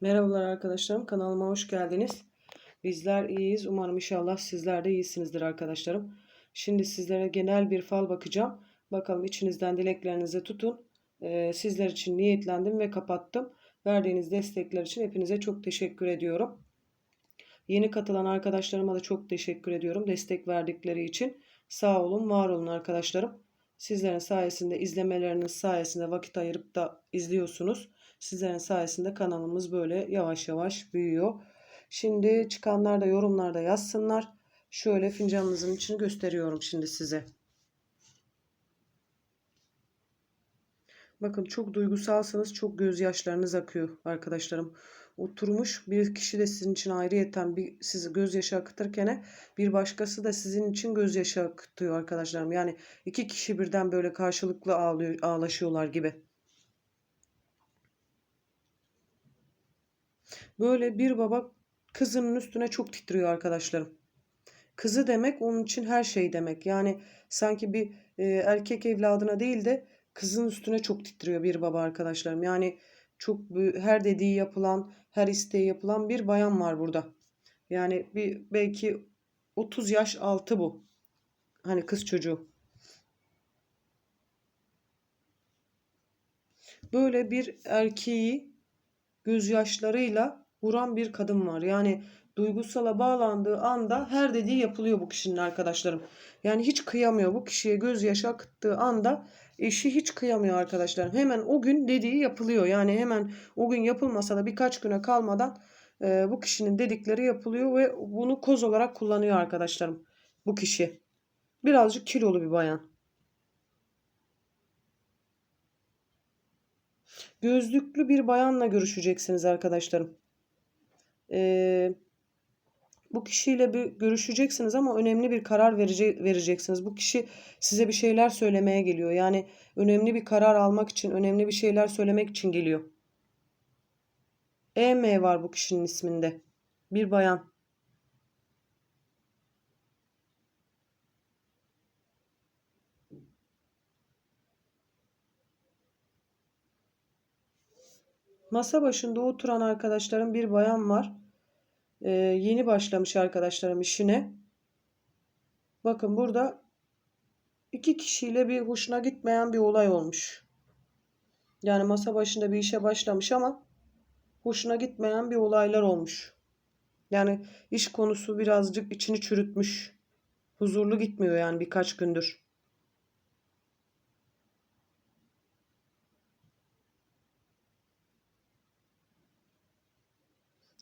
Merhabalar arkadaşlarım, kanalıma hoş geldiniz. Bizler iyiyiz. Umarım inşallah sizler de iyisinizdir arkadaşlarım. Şimdi sizlere genel bir fal bakacağım. Bakalım içinizden dileklerinizi tutun. Ee, sizler için niyetlendim ve kapattım. Verdiğiniz destekler için hepinize çok teşekkür ediyorum. Yeni katılan arkadaşlarıma da çok teşekkür ediyorum destek verdikleri için. Sağ olun, var olun arkadaşlarım. Sizlerin sayesinde, izlemeleriniz sayesinde vakit ayırıp da izliyorsunuz. Sizlerin sayesinde kanalımız böyle yavaş yavaş büyüyor. Şimdi çıkanlar da yorumlarda yazsınlar. Şöyle fincanınızın içini gösteriyorum şimdi size. Bakın çok duygusalsınız. Çok gözyaşlarınız akıyor arkadaşlarım. Oturmuş bir kişi de sizin için ayrıyeten bir sizi gözyaşı akıtırken bir başkası da sizin için gözyaşı akıtıyor arkadaşlarım. Yani iki kişi birden böyle karşılıklı ağlıyor, ağlaşıyorlar gibi. Böyle bir baba kızının üstüne çok titriyor arkadaşlarım. Kızı demek onun için her şey demek. Yani sanki bir e, erkek evladına değil de kızın üstüne çok titriyor bir baba arkadaşlarım. Yani çok her dediği yapılan, her isteği yapılan bir bayan var burada. Yani bir belki 30 yaş altı bu. Hani kız çocuğu. Böyle bir erkeği gözyaşlarıyla vuran bir kadın var. Yani duygusala bağlandığı anda her dediği yapılıyor bu kişinin arkadaşlarım. Yani hiç kıyamıyor. Bu kişiye gözyaşı akıttığı anda eşi hiç kıyamıyor arkadaşlarım. Hemen o gün dediği yapılıyor. Yani hemen o gün yapılmasa da birkaç güne kalmadan e, bu kişinin dedikleri yapılıyor ve bunu koz olarak kullanıyor arkadaşlarım. Bu kişi. Birazcık kilolu bir bayan. Gözlüklü bir bayanla görüşeceksiniz arkadaşlarım. Ee, bu kişiyle bir görüşeceksiniz ama önemli bir karar verece vereceksiniz. Bu kişi size bir şeyler söylemeye geliyor. Yani önemli bir karar almak için, önemli bir şeyler söylemek için geliyor. EM var bu kişinin isminde. Bir bayan. Masa başında oturan arkadaşlarım bir bayan var. Ee, yeni başlamış arkadaşlarım işine. Bakın burada iki kişiyle bir hoşuna gitmeyen bir olay olmuş. Yani masa başında bir işe başlamış ama hoşuna gitmeyen bir olaylar olmuş. Yani iş konusu birazcık içini çürütmüş. Huzurlu gitmiyor yani birkaç gündür.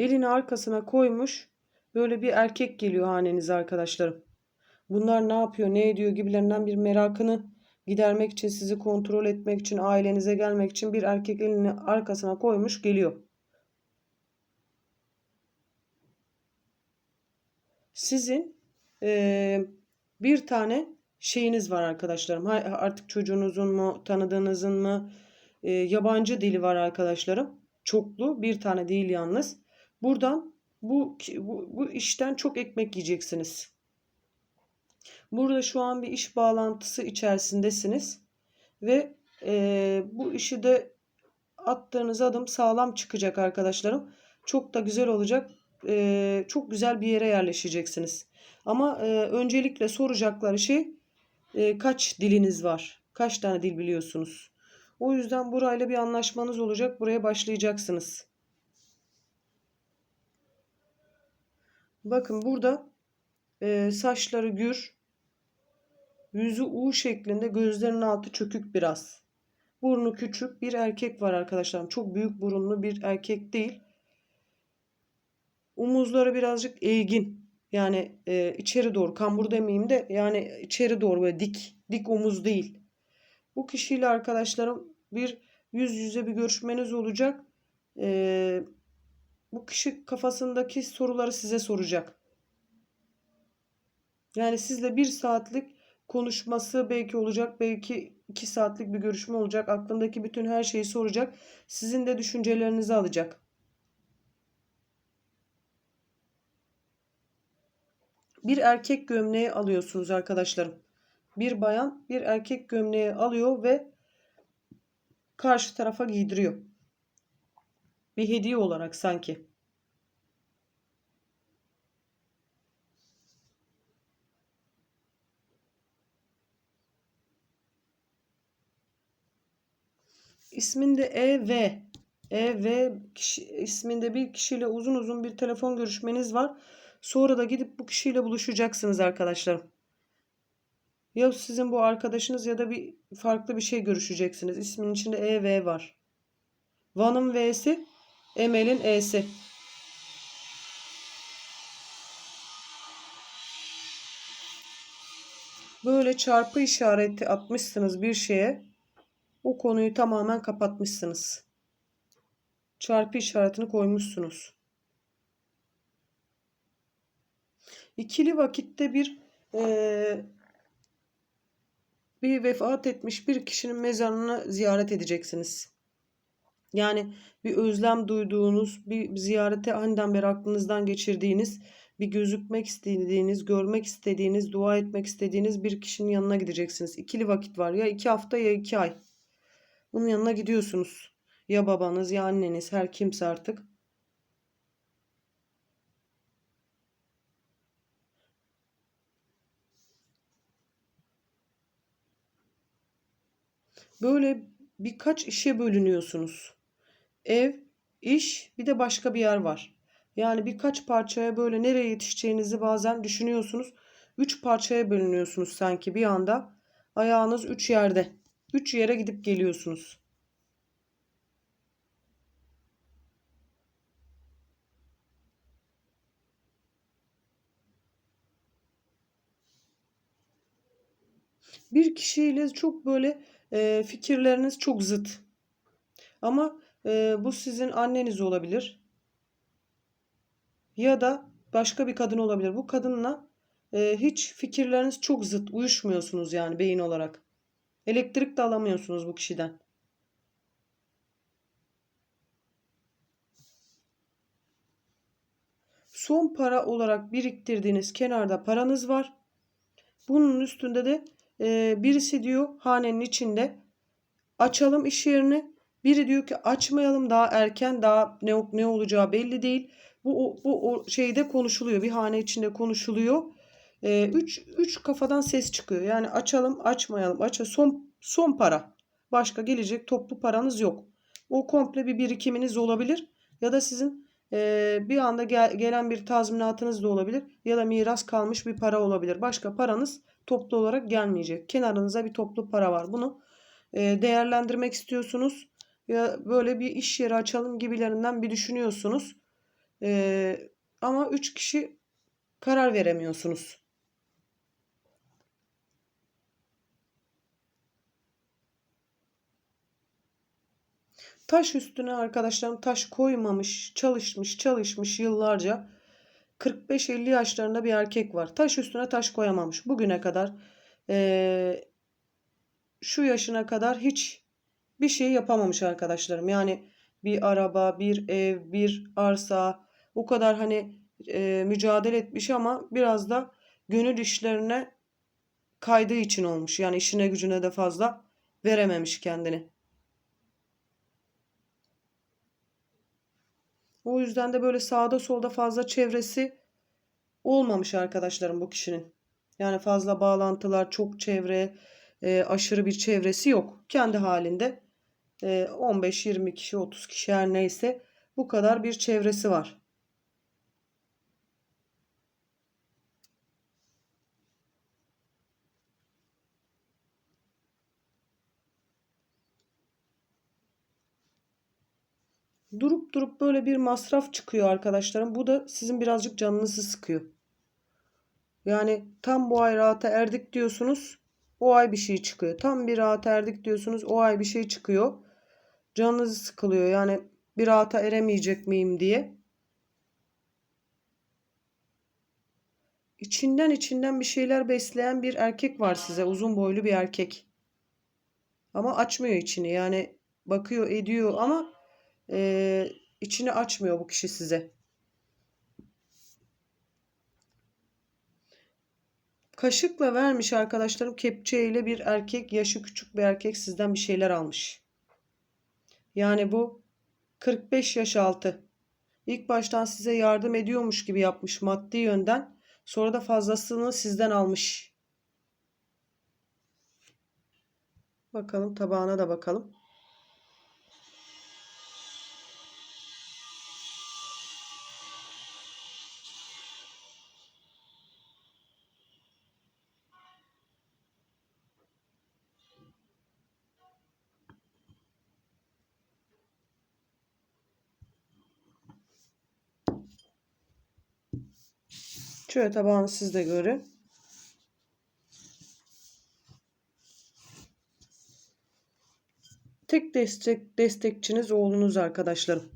Elini arkasına koymuş. Böyle bir erkek geliyor hanenize arkadaşlarım. Bunlar ne yapıyor, ne ediyor gibilerinden bir merakını gidermek için, sizi kontrol etmek için, ailenize gelmek için bir erkek elini arkasına koymuş geliyor. Sizin e, bir tane şeyiniz var arkadaşlarım. Artık çocuğunuzun mu, tanıdığınızın mı, e, yabancı dili var arkadaşlarım. Çoklu, bir tane değil yalnız. Buradan bu, bu, bu işten çok ekmek yiyeceksiniz. Burada şu an bir iş bağlantısı içerisindesiniz. Ve e, bu işi de attığınız adım sağlam çıkacak arkadaşlarım. Çok da güzel olacak. E, çok güzel bir yere yerleşeceksiniz. Ama e, öncelikle soracakları şey e, kaç diliniz var? Kaç tane dil biliyorsunuz? O yüzden burayla bir anlaşmanız olacak. Buraya başlayacaksınız. Bakın burada e, saçları gür, yüzü U şeklinde, gözlerinin altı çökük biraz. Burnu küçük bir erkek var arkadaşlarım. Çok büyük burunlu bir erkek değil. Omuzları birazcık eğgin. Yani e, içeri doğru kambur demeyeyim de yani içeri doğru böyle dik dik omuz değil. Bu kişiyle arkadaşlarım bir yüz yüze bir görüşmeniz olacak. Eee bu kişi kafasındaki soruları size soracak. Yani sizle bir saatlik konuşması belki olacak, belki iki saatlik bir görüşme olacak. Aklındaki bütün her şeyi soracak. Sizin de düşüncelerinizi alacak. Bir erkek gömleği alıyorsunuz arkadaşlarım. Bir bayan bir erkek gömleği alıyor ve karşı tarafa giydiriyor. Bir hediye olarak sanki. İsminde E V. E V kişi, isminde bir kişiyle uzun uzun bir telefon görüşmeniz var. Sonra da gidip bu kişiyle buluşacaksınız arkadaşlarım. Ya sizin bu arkadaşınız ya da bir farklı bir şey görüşeceksiniz. İsmin içinde E V var. Van'ın V'si, Emel'in E'si. Böyle çarpı işareti atmışsınız bir şeye. O konuyu tamamen kapatmışsınız. Çarpı işaretini koymuşsunuz. İkili vakitte bir eee, bir vefat etmiş bir kişinin mezarını ziyaret edeceksiniz. Yani bir özlem duyduğunuz, bir ziyarete aniden beri aklınızdan geçirdiğiniz, bir gözükmek istediğiniz, görmek istediğiniz, dua etmek istediğiniz bir kişinin yanına gideceksiniz. İkili vakit var. Ya iki hafta ya iki ay. Bunun yanına gidiyorsunuz. Ya babanız ya anneniz her kimse artık. Böyle birkaç işe bölünüyorsunuz. Ev, iş, bir de başka bir yer var. Yani birkaç parçaya böyle nereye yetişeceğinizi bazen düşünüyorsunuz. Üç parçaya bölünüyorsunuz sanki bir anda. Ayağınız üç yerde. Üç yere gidip geliyorsunuz. Bir kişiyle çok böyle e, fikirleriniz çok zıt. Ama e, bu sizin anneniz olabilir. Ya da başka bir kadın olabilir. Bu kadınla e, hiç fikirleriniz çok zıt. Uyuşmuyorsunuz yani beyin olarak. Elektrik de alamıyorsunuz bu kişiden. Son para olarak biriktirdiğiniz kenarda paranız var. Bunun üstünde de e, birisi diyor hanenin içinde açalım iş yerini. Biri diyor ki açmayalım daha erken daha ne, ne olacağı belli değil. Bu o, bu o şeyde konuşuluyor. Bir hane içinde konuşuluyor. E, üç, üç kafadan ses çıkıyor. Yani açalım açmayalım. Aç son son para. Başka gelecek toplu paranız yok. O komple bir birikiminiz olabilir. Ya da sizin e, bir anda gel, gelen bir tazminatınız da olabilir. Ya da miras kalmış bir para olabilir. Başka paranız toplu olarak gelmeyecek. Kenarınıza bir toplu para var. Bunu e, değerlendirmek istiyorsunuz. Ya böyle bir iş yeri açalım gibilerinden bir düşünüyorsunuz. E, ama 3 kişi karar veremiyorsunuz. Taş üstüne arkadaşlarım taş koymamış, çalışmış, çalışmış yıllarca. 45-50 yaşlarında bir erkek var. Taş üstüne taş koyamamış. Bugüne kadar ee, şu yaşına kadar hiç bir şey yapamamış arkadaşlarım. Yani bir araba, bir ev, bir arsa o kadar hani e, mücadele etmiş ama biraz da gönül işlerine kaydığı için olmuş. Yani işine gücüne de fazla verememiş kendini. O yüzden de böyle sağda solda fazla çevresi olmamış arkadaşlarım bu kişinin. Yani fazla bağlantılar, çok çevre, e, aşırı bir çevresi yok. Kendi halinde 15-20 kişi, 30 kişi her neyse bu kadar bir çevresi var. Durup durup böyle bir masraf çıkıyor arkadaşlarım. Bu da sizin birazcık canınızı sıkıyor. Yani tam bu ay rahata erdik diyorsunuz. O ay bir şey çıkıyor. Tam bir rahata erdik diyorsunuz. O ay bir şey çıkıyor. Canınızı sıkılıyor. Yani bir rahata eremeyecek miyim diye. İçinden içinden bir şeyler besleyen bir erkek var size. Uzun boylu bir erkek. Ama açmıyor içini. Yani bakıyor ediyor ama e, içini açmıyor bu kişi size. Kaşıkla vermiş arkadaşlarım kepçeyle bir erkek yaşı küçük bir erkek sizden bir şeyler almış. Yani bu 45 yaş altı. İlk baştan size yardım ediyormuş gibi yapmış maddi yönden. Sonra da fazlasını sizden almış. Bakalım tabağına da bakalım. Şöyle tabağını siz de görün. Tek destek destekçiniz oğlunuz arkadaşlarım.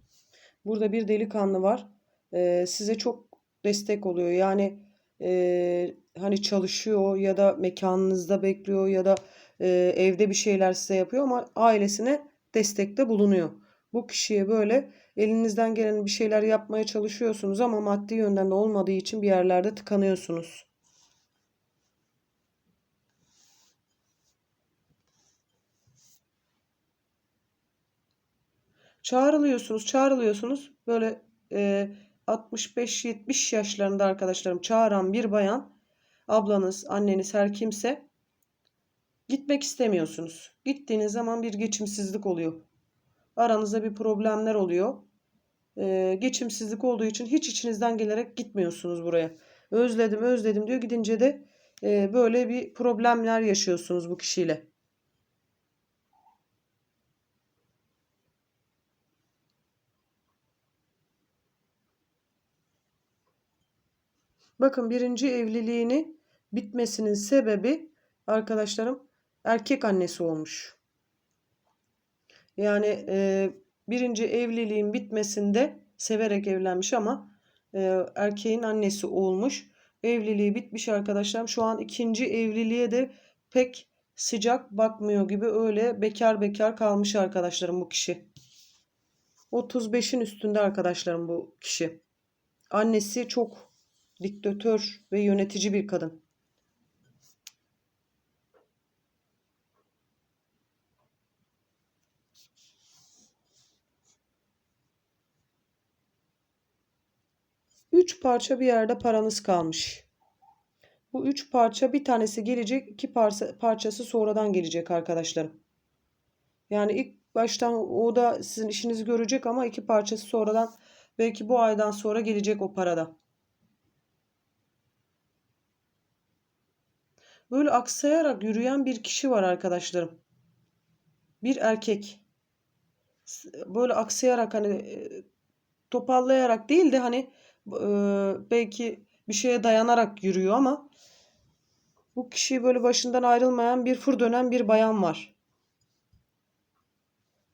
Burada bir delikanlı var. Ee, size çok destek oluyor. Yani e, hani çalışıyor ya da mekanınızda bekliyor ya da e, evde bir şeyler size yapıyor ama ailesine destekte bulunuyor. Bu kişiye böyle elinizden gelen bir şeyler yapmaya çalışıyorsunuz ama maddi yönden de olmadığı için bir yerlerde tıkanıyorsunuz. Çağrılıyorsunuz, çağrılıyorsunuz. Böyle e, 65-70 yaşlarında arkadaşlarım çağıran bir bayan, ablanız, anneniz her kimse gitmek istemiyorsunuz. Gittiğiniz zaman bir geçimsizlik oluyor. Aranızda bir problemler oluyor. E, geçimsizlik olduğu için hiç içinizden gelerek gitmiyorsunuz buraya. Özledim, özledim diyor. Gidince de e, böyle bir problemler yaşıyorsunuz bu kişiyle. Bakın birinci evliliğini bitmesinin sebebi arkadaşlarım erkek annesi olmuş. Yani e, birinci evliliğin bitmesinde severek evlenmiş ama e, erkeğin annesi olmuş. Evliliği bitmiş arkadaşlarım. Şu an ikinci evliliğe de pek sıcak bakmıyor gibi öyle bekar bekar kalmış arkadaşlarım bu kişi. 35'in üstünde arkadaşlarım bu kişi. Annesi çok diktatör ve yönetici bir kadın. Üç parça bir yerde paranız kalmış. Bu üç parça bir tanesi gelecek, iki parça, parçası sonradan gelecek arkadaşlarım. Yani ilk baştan o da sizin işinizi görecek ama iki parçası sonradan belki bu aydan sonra gelecek o parada. Böyle aksayarak yürüyen bir kişi var arkadaşlarım. Bir erkek. Böyle aksayarak hani e, topallayarak değil de hani e, belki bir şeye dayanarak yürüyor ama bu kişi böyle başından ayrılmayan bir fır dönen bir bayan var.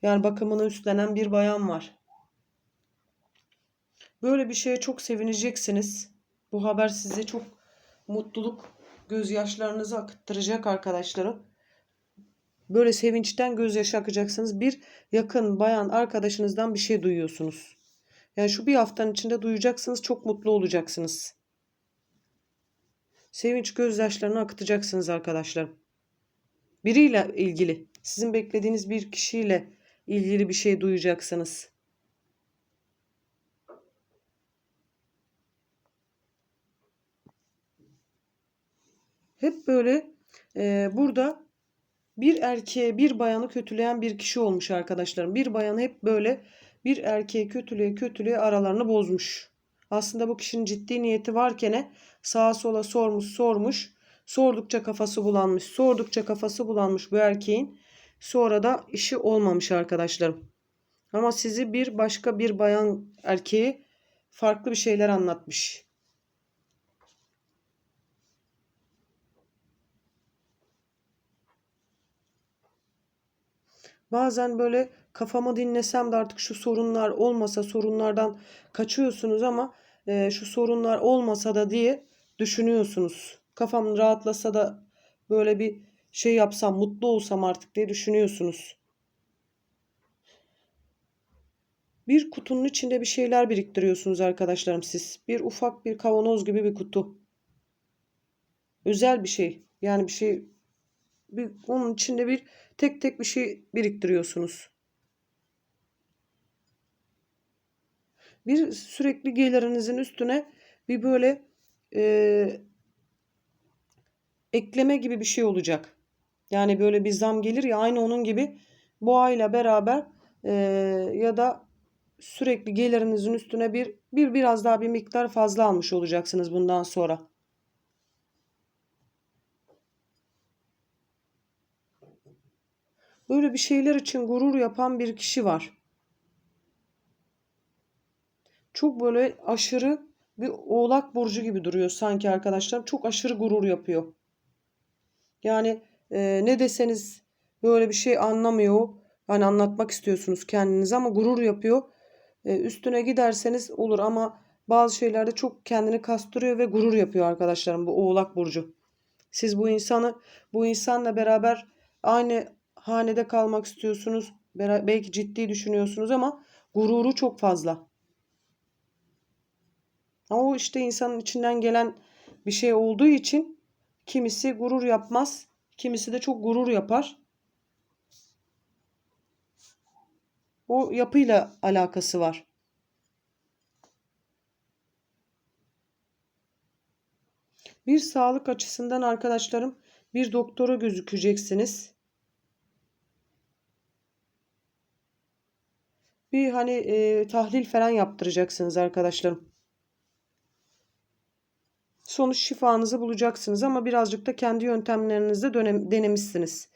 Yani bakımını üstlenen bir bayan var. Böyle bir şeye çok sevineceksiniz. Bu haber size çok mutluluk gözyaşlarınızı akıttıracak arkadaşlarım. Böyle sevinçten gözyaşı akacaksınız. Bir yakın bayan arkadaşınızdan bir şey duyuyorsunuz. Yani şu bir haftanın içinde duyacaksınız. Çok mutlu olacaksınız. Sevinç gözyaşlarını akıtacaksınız arkadaşlarım. Biriyle ilgili, sizin beklediğiniz bir kişiyle ilgili bir şey duyacaksınız. Hep böyle e, burada bir erkeğe bir bayanı kötüleyen bir kişi olmuş arkadaşlarım. Bir bayan hep böyle bir erkeği kötülüğe kötülüğe aralarını bozmuş. Aslında bu kişinin ciddi niyeti varken sağa sola sormuş sormuş. Sordukça kafası bulanmış. Sordukça kafası bulanmış bu erkeğin. Sonra da işi olmamış arkadaşlarım. Ama sizi bir başka bir bayan erkeği farklı bir şeyler anlatmış. Bazen böyle kafamı dinlesem de artık şu sorunlar olmasa sorunlardan kaçıyorsunuz ama e, şu sorunlar olmasa da diye düşünüyorsunuz. Kafam rahatlasa da böyle bir şey yapsam mutlu olsam artık diye düşünüyorsunuz. Bir kutunun içinde bir şeyler biriktiriyorsunuz arkadaşlarım siz. Bir ufak bir kavanoz gibi bir kutu. Özel bir şey. Yani bir şey bir, onun içinde bir tek tek bir şey biriktiriyorsunuz. Bir sürekli gelirinizin üstüne bir böyle e, ekleme gibi bir şey olacak. Yani böyle bir zam gelir ya aynı onun gibi bu ayla beraber e, ya da sürekli gelirinizin üstüne bir bir biraz daha bir miktar fazla almış olacaksınız bundan sonra. Böyle bir şeyler için gurur yapan bir kişi var. Çok böyle aşırı bir oğlak burcu gibi duruyor sanki arkadaşlar. Çok aşırı gurur yapıyor. Yani e, ne deseniz böyle bir şey anlamıyor. Hani anlatmak istiyorsunuz kendiniz ama gurur yapıyor. E, üstüne giderseniz olur ama bazı şeylerde çok kendini kastırıyor ve gurur yapıyor arkadaşlarım bu Oğlak burcu. Siz bu insanı bu insanla beraber aynı hanede kalmak istiyorsunuz. Belki ciddi düşünüyorsunuz ama gururu çok fazla. Ama o işte insanın içinden gelen bir şey olduğu için kimisi gurur yapmaz, kimisi de çok gurur yapar. O yapıyla alakası var. Bir sağlık açısından arkadaşlarım bir doktora gözükeceksiniz. Bir hani e, tahlil falan yaptıracaksınız arkadaşlarım. Sonuç şifanızı bulacaksınız ama birazcık da kendi yöntemlerinizde dönem, denemişsiniz.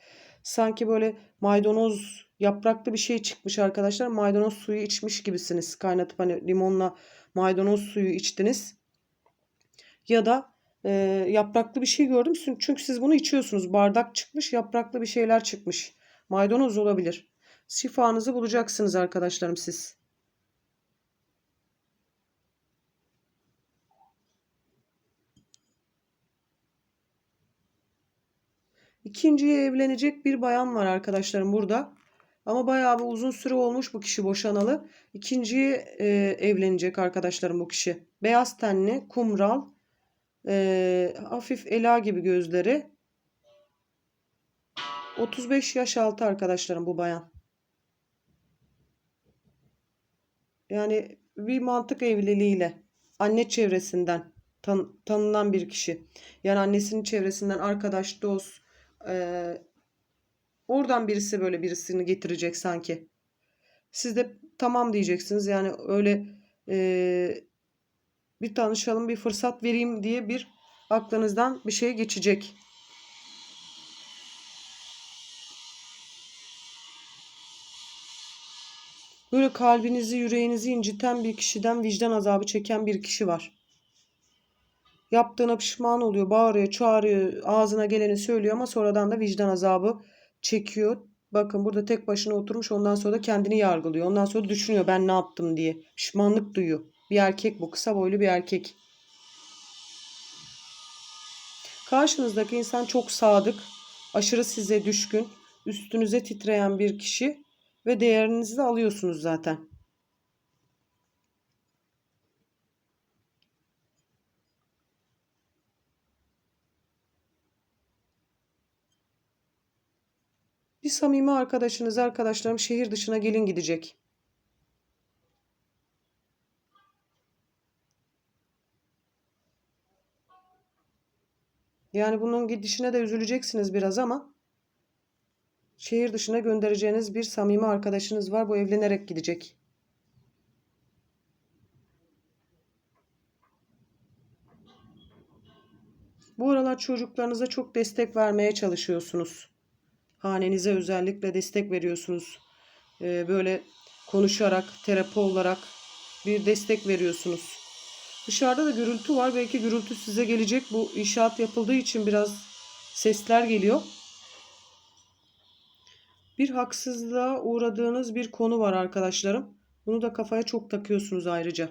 Sanki böyle maydanoz yapraklı bir şey çıkmış arkadaşlar. Maydanoz suyu içmiş gibisiniz. Kaynatıp hani limonla maydanoz suyu içtiniz. Ya da e, yapraklı bir şey gördüm. Çünkü siz bunu içiyorsunuz. Bardak çıkmış, yapraklı bir şeyler çıkmış. Maydanoz olabilir. Şifanızı bulacaksınız arkadaşlarım siz. İkinciye evlenecek bir bayan var arkadaşlarım burada. Ama bayağı bir uzun süre olmuş bu kişi boşanalı. İkinciye e, evlenecek arkadaşlarım bu kişi. Beyaz tenli, kumral, e, hafif ela gibi gözleri. 35 yaş altı arkadaşlarım bu bayan. Yani bir mantık evliliğiyle anne çevresinden tan tanınan bir kişi. Yani annesinin çevresinden arkadaş, dost, ee, oradan birisi böyle birisini getirecek sanki. Siz de tamam diyeceksiniz. Yani öyle e, bir tanışalım, bir fırsat vereyim diye bir aklınızdan bir şey geçecek. Böyle kalbinizi, yüreğinizi inciten bir kişiden vicdan azabı çeken bir kişi var. Yaptığına pişman oluyor, bağırıyor, çağırıyor, ağzına geleni söylüyor ama sonradan da vicdan azabı çekiyor. Bakın burada tek başına oturmuş ondan sonra da kendini yargılıyor. Ondan sonra düşünüyor ben ne yaptım diye. Pişmanlık duyuyor. Bir erkek bu. Kısa boylu bir erkek. Karşınızdaki insan çok sadık, aşırı size düşkün, üstünüze titreyen bir kişi ve değerinizi de alıyorsunuz zaten. Samimi arkadaşınız, arkadaşlarım şehir dışına gelin gidecek. Yani bunun gidişine de üzüleceksiniz biraz ama şehir dışına göndereceğiniz bir samimi arkadaşınız var. Bu evlenerek gidecek. Bu aralar çocuklarınıza çok destek vermeye çalışıyorsunuz. Hanenize özellikle destek veriyorsunuz. Ee, böyle konuşarak, terapi olarak bir destek veriyorsunuz. Dışarıda da gürültü var. Belki gürültü size gelecek. Bu inşaat yapıldığı için biraz sesler geliyor. Bir haksızlığa uğradığınız bir konu var arkadaşlarım. Bunu da kafaya çok takıyorsunuz ayrıca.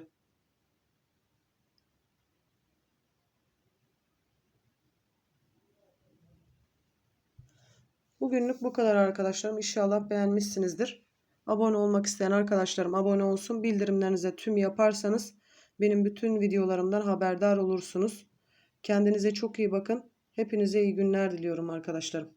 Bugünlük bu kadar arkadaşlarım. İnşallah beğenmişsinizdir. Abone olmak isteyen arkadaşlarım abone olsun. Bildirimlerinize tüm yaparsanız benim bütün videolarımdan haberdar olursunuz. Kendinize çok iyi bakın. Hepinize iyi günler diliyorum arkadaşlarım.